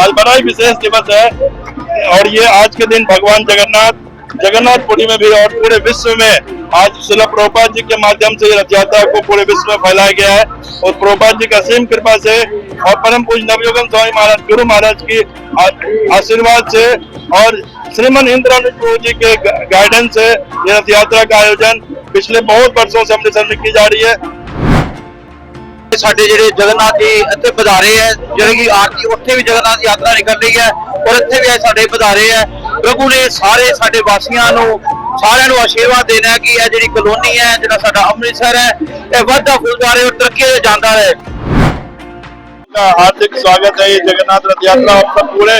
आज बड़ा ही विशेष दिवस है और ये आज के दिन भगवान जगन्नाथ, जगन्नाथपुरी में भी और पूरे विश्व में आज शिला प्रभुपाद जी के माध्यम से रथ यात्रा को पूरे विश्व में फैलाया गया है और प्रभुपाद जी की असीम कृपा से और परम पूज नवयोगम स्वामी महाराज, गुरु महाराज की आशीर्वाद से और श्रीमन इंद्रानुज प्रभु जी के गाइडेंस से ये रथ यात्रा का आयोजन पिछले बहुत वर्षों से अमृतसर में की जा रही है। ਸਾਡੇ ਜਿਹੜੇ ਜਗਨਨਾਥ ਜੀ ਇੱਥੇ ਪਧਾਰੇ ਹੈ ਜਿਹੜੇ ਕਿ ਆਰਤੀ ਉੱਥੇ ਵੀ ਜਗਨਨਾਥ ਯਾਤਰਾ ਨਿਕਲ ਰਹੀ ਹੈ ਔਰ ਇੱਥੇ ਵੀ ਅੱਜ ਸਾਡੇ ਪਧਾਰੇ ਹੈ ਪ੍ਰਭੂ ਨੇ ਸਾਰੇ ਸਾਡੇ ਵਾਸੀਆਂ ਨੂੰ ਸਾਰਿਆਂ ਨੂੰ ਆਸ਼ੀਰਵਾਦ ਦੇਣਾ ਹੈ ਕਿ ਇਹ ਜਿਹੜੀ ਕਲੋਨੀ ਹੈ ਜਿਹੜਾ ਸਾਡਾ ਅੰਮ੍ਰਿਤਸਰ ਹੈ ਇਹ ਵੱਧਦਾ ਫੁੱਲਦਾ ਰਹੇ ਔਰ ਤਰੱਕੀ ਤੇ ਜਾਂਦਾ ਰਹੇ का हार्दिक स्वागत है ये जगन्नाथ रथ यात्रा और सब पूरे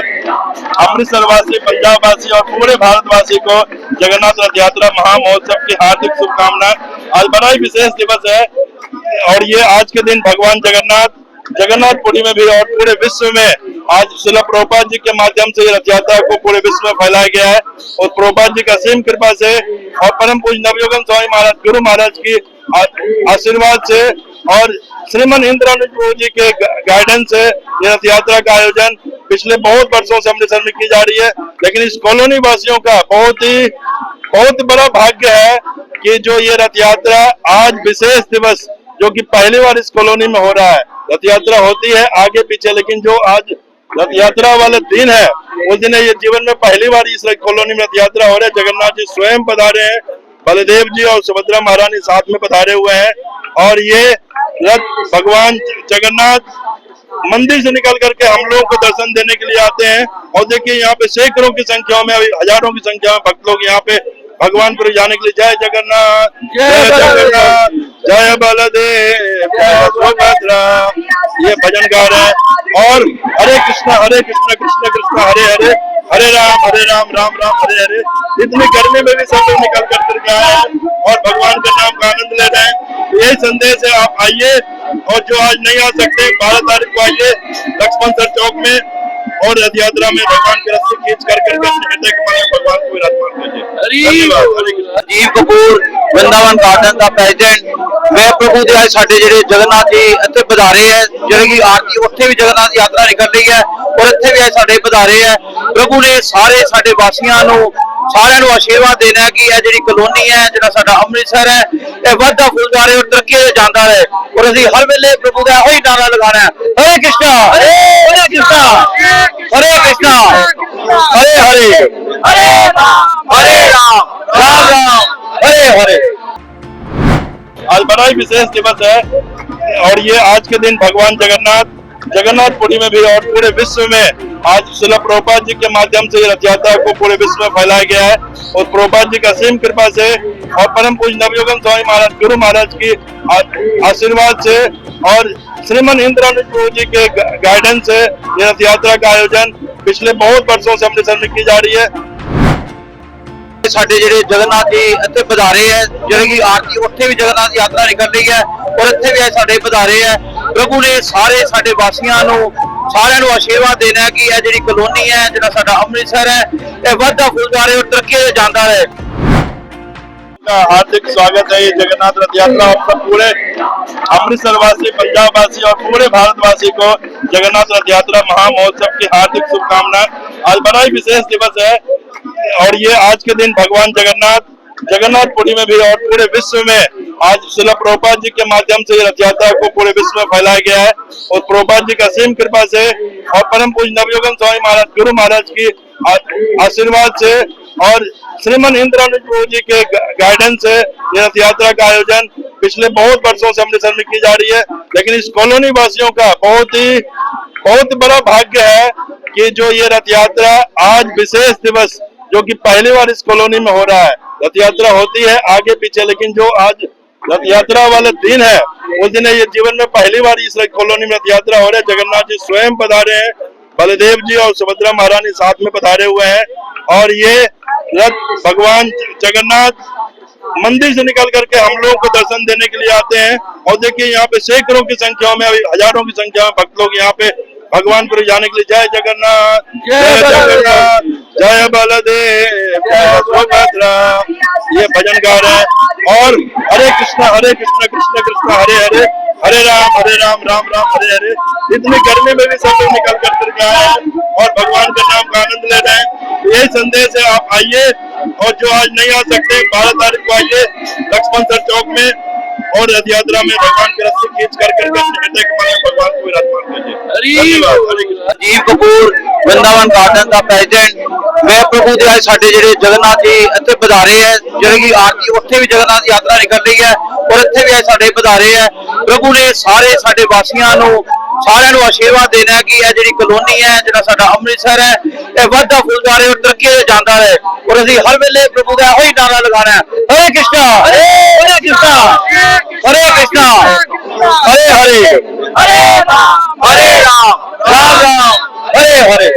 अमृतसर वासी पंजाब वासी और पूरे भारतवासी को जगन्नाथ रथ यात्रा महामहोत्सव की हार्दिक शुभकामनाएं आज बड़ा ही विशेष दिवस है और ये आज के दिन भगवान जगन्नाथ, जगन्नाथपुरी में भी और पूरे विश्व में आज शिला प्रभुपाद जी के माध्यम से रथ यात्रा को पूरे विश्व में फैलाया गया है। और प्रभुपाद जी का असीम कृपा से और परम पूज नवयोगम स्वामी महाराज, गुरु महाराज की आशीर्वाद से और श्रीमन इंद्रानुज प्रभु जी के गाइडेंस से ये रथ यात्रा का आयोजन पिछले बहुत वर्षों से अमृतसर में की जा रही है। लेकिन इस कॉलोनी वासियों का बहुत ही, बहुत बड़ा भाग्य है कि जो ये रथ यात्रा आज विशेष दिवस जो कि पहली बार इस कॉलोनी में हो रहा है। रथ यात्रा होती है आगे पीछे, लेकिन जो आज रथ यात्रा वाला दिन है, उस दिन ये जीवन में पहली बार इस कॉलोनी में रथ यात्रा हो रहा है। जगन्नाथ जी स्वयं पधारे हैं, बलदेव जी और सुभद्रा महारानी साथ में पधारे हुए हैं। और ये रथ भगवान जगन्नाथ मंदिर से निकल करके हम लोगों को दर्शन देने के लिए आते हैं। और देखिए, यहाँ पे सैकड़ों की संख्या में अभी हज़ारों की संख्या में भक्त लोग यहाँ पे भगवान पर जाने के लिए जय जगन्नाथ जय जगन्नाथ जय बलदेव जय सुभद्रा। ये भजन गा रहे हैं। और हरे कृष्णा हरे कृष्णा कृष्ण कृष्ण हरे हरे हरे राम हरे राम राम राम हरे हरे। इतनी गर्मी में भी सब लोग निकल कर फिर आए हैं और भगवान के नाम का आनंद ले रहे हैं। यही संदेश है आप आइए और जो आज नहीं आ सकते बारह तारीख को आइए लक्ष्मण सर चौक में। और रथ यात्रा में भगवान की रस्सी खींच कर करके अपने हृदय के मन में भगवान को विराज मान लीजिए धन्यवाद हरे कृष्ण ਰਾਜੀਵ ਕਪੂਰ ਵਰਿੰਦਾਵਨ ਗਾਰਡਨ ਦਾ ਪ੍ਰੈਜ਼ੀਡੈਂਟ ਮੈਂ ਪ੍ਰਭੂ ਦੇ ਅੱਜ ਸਾਡੇ ਜਿਹੜੇ ਜਗਨਨਾਥ ਜੀ ਇੱਥੇ ਪਧਾਰੇ ਹੈ ਜਿਹੜੇ ਕਿ ਆਰਤੀ ਉੱਥੇ ਵੀ ਜਗਨਨਾਥ ਯਾਤਰਾ ਨਿਕਲ ਰਹੀ ਹੈ ਔਰ ਇੱਥੇ ਵੀ ਅੱਜ ਸਾਡੇ ਪਧਾਰੇ ਹੈ ਪ੍ਰਭੂ ਨੇ ਸਾਰੇ ਸਾਡੇ ਵਾਸੀਆਂ ਨੂੰ ਸਾਰਿਆਂ ਨੂੰ ਆਸ਼ੀਰਵਾਦ ਦੇਣਾ ਹੈ ਕਿ ਇਹ ਜਿਹੜੀ ਕਲੋਨੀ ਹੈ ਜਿਹੜਾ ਸਾਡਾ ਅੰਮ੍ਰਿਤਸਰ ਹੈ ਇਹ ਵੱਧਦਾ ਫੁੱਲਦਾ ਰਹੇ ਔਰ ਤਰੱਕੀ ਤੇ ਜਾਂਦਾ ਰਹੇ ਔਰ ਅਸੀਂ ਹਰ ਵੇਲੇ ਪ੍ਰਭੂ ਦਾ ਉਹੀ ਨਾਰਾ ਲਗਾਉਣਾ हरे हरे राम हरे राम राम राम हरे हरे आज बड़ा ही विशेष दिवस है, और ये आज के दिन भगवान जगन्नाथ, जगन्नाथपुरी में भी और पूरे विश्व में आज शिला प्रोपा जी के माध्यम से रथ यात्रा को पूरे विश्व में फैलाया गया है, और प्रोपा जी का असीम कृपा से और परम पूज नवयुगम स्वामी महाराज, गुरु महाराज की आशीर्वाद से और श्रीमन इंद्रानु जी के गाइडेंस से ये रथ यात्रा का आयोजन ਪਿਛਲੇ ਬਹੁਤ ਵਰਸੋਂ ਸੇ ਆਪਣੇ ਸਾਹਮਣੇ ਕੀ ਜਾ ਰਹੀ ਹੈ। ਸਾਡੇ ਜਿਹੜੇ ਜਗਨਨਾਥ ਜੀ ਇੱਥੇ ਬਧਾਰੇ ਹੈ, ਜਿਹੜੇ ਕਿ ਆਰਤੀ, ਉੱਥੇ ਵੀ ਜਗਨਨਾਥ ਯਾਤਰਾ ਨਿਕਲ ਰਹੀ ਹੈ ਔਰ ਇੱਥੇ ਵੀ ਸਾਡੇ ਬਧਾਰੇ ਹੈ। ਪ੍ਰਭੂ ਨੇ ਸਾਰੇ ਸਾਡੇ ਵਾਸੀਆਂ ਨੂੰ, ਸਾਰਿਆਂ ਨੂੰ ਆਸ਼ੀਰਵਾਦ ਦੇਣਾ ਕਿ ਇਹ ਜਿਹੜੀ ਕਲੋਨੀ ਹੈ, ਜਿਹੜਾ ਸਾਡਾ ਅੰਮ੍ਰਿਤਸਰ ਹੈ, ਇਹ ਵਾਧਾ ਫੁੱਲਦਾ ਰਹੇ ਔਰ ਤਰੱਕੀ ਜਾਂਦਾ ਹੈ। का हार्दिक स्वागत है। ये जगन्नाथ रथ यात्रा सब पूरे अमृतसर वासी पंजाब वासी और पूरे भारतवासी को जगन्नाथ रथ यात्रा महामहोत्सव की हार्दिक शुभकामनाएँ। आज बड़ा ही विशेष दिवस है और ये आज के दिन भगवान जगन्नाथ, जगन्नाथपुरी में भी और पूरे विश्व में आज शिला प्रभुपाद जी के माध्यम से रथ यात्रा को पूरे विश्व में फैलाया गया है। और प्रभुपाद जी की असीम कृपा से और परम पूज नवयोगम स्वामी महाराज, गुरु महाराज की आशीर्वाद से और श्रीमन इंद्रानुज प्रभु जी के गाइडेंस से रथ यात्रा का आयोजन पिछले बहुत वर्षों से अमृतसर में की जा रही है, लेकिन इस कॉलोनी वासियों का बहुत ही, बहुत बड़ा भाग्य है कि जो ये रथ यात्रा आज विशेष दिवस, जो कि पहली बार इस कॉलोनी में हो रहा है रथ यात्रा होती है आगे पीछे, लेकिन जो आज रथ यात्रा वाला दिन है, उस दिन ये जीवन में पहली बार इस कॉलोनी में रथ यात्रा हो रहा है। जगन्नाथ जी स्वयं पधारे हैं, बलदेव जी और सुभद्रा महारानी साथ में पधारे हुए हैं, और ये रथ भगवान जगन्नाथ मंदिर से निकल करके हम लोगों को दर्शन देने के लिए आते हैं। और देखिए यहाँ पे सैकड़ों की संख्या में अभी हज़ारों की संख्या में भक्त लोग यहाँ पे भगवान पर जाने के लिए। जय जगन्नाथ जय जगन्नाथ जय बलदेव जय सुभद्रा। ये भजन गा रहे हैं। और हरे कृष्णा हरे कृष्णा कृष्ण कृष्ण हरे हरे हरे राम हरे राम राम राम हरे हरे। इतनी गर्मी में भी सब लोग निकल कर आए हैं और भगवान के नाम का आनंद ले रहे हैं। यही संदेश है आप आइए। और जो आज नहीं आ सकते बारह तारीख को आइए लक्ष्मण सर चौक में और रथ यात्रा में भगवान की रस्सी खींच कर करके अपने हृदय के मन में भगवान को विराजमान कीजिए धन्यवाद हरे कृष्ण ਰਾਜੀਵ ਕਪੂਰ ਵਰਿੰਦਾਵਨ ਗਾਰਡਨ ਦਾ ਪ੍ਰੈਜ਼ੀਡੈਂਟ ਮੈਂ ਪ੍ਰਭੂ ਦੇ ਅੱਜ ਸਾਡੇ ਜਿਹੜੇ ਜਗਨਨਾਥ ਜੀ ਇੱਥੇ ਪਧਾਰੇ ਹੈ ਜਿਹੜੇ ਕਿ ਆਰਤੀ ਉੱਥੇ ਵੀ ਜਗਨਨਾਥ ਯਾਤਰਾ ਨਿਕਲ ਰਹੀ ਹੈ ਔਰ ਇੱਥੇ ਵੀ ਅੱਜ ਸਾਡੇ ਪਧਾਰੇ ਹੈ ਪ੍ਰਭੂ ਨੇ ਸਾਰੇ ਸਾਡੇ ਵਾਸੀਆਂ ਨੂੰ ਸਾਰਿਆਂ ਨੂੰ ਆਸ਼ੀਰਵਾਦ ਦੇਣਾ ਹੈ ਕਿ ਇਹ ਜਿਹੜੀ ਕਲੋਨੀ ਹੈ ਜਿਹੜਾ ਸਾਡਾ ਅੰਮ੍ਰਿਤਸਰ ਹੈ ਇਹ ਵਾਧਾ ਫੁੱਲਦਾ ਰਹੇ ਔਰ ਤਰੱਕੀ ਤੇ ਜਾਂਦਾ ਰਹੇ ਔਰ ਅਸੀਂ ਹਰ ਵੇਲੇ ਪ੍ਰਭੂ ਦਾ ਇਹੋ ਹੀ ਨਾਰਾ ਲਗਾਉਣਾ ਹੈ ਹਰੇ ਕ੍ਰਿਸ਼ਨਾ ਹਰੇ ਹਰੇ ਕ੍ਰਿਸ਼ਨਾ ਹਰੇ ਕ੍ਰਿਸ਼ਨਾ ਹਰੇ ਹਰੇ ਹਰੇ ਰਾਮ ਹਰੇ ਰਾਮ ਰਾਮ ਰਾਮ ਹਰੇ ਹਰੇ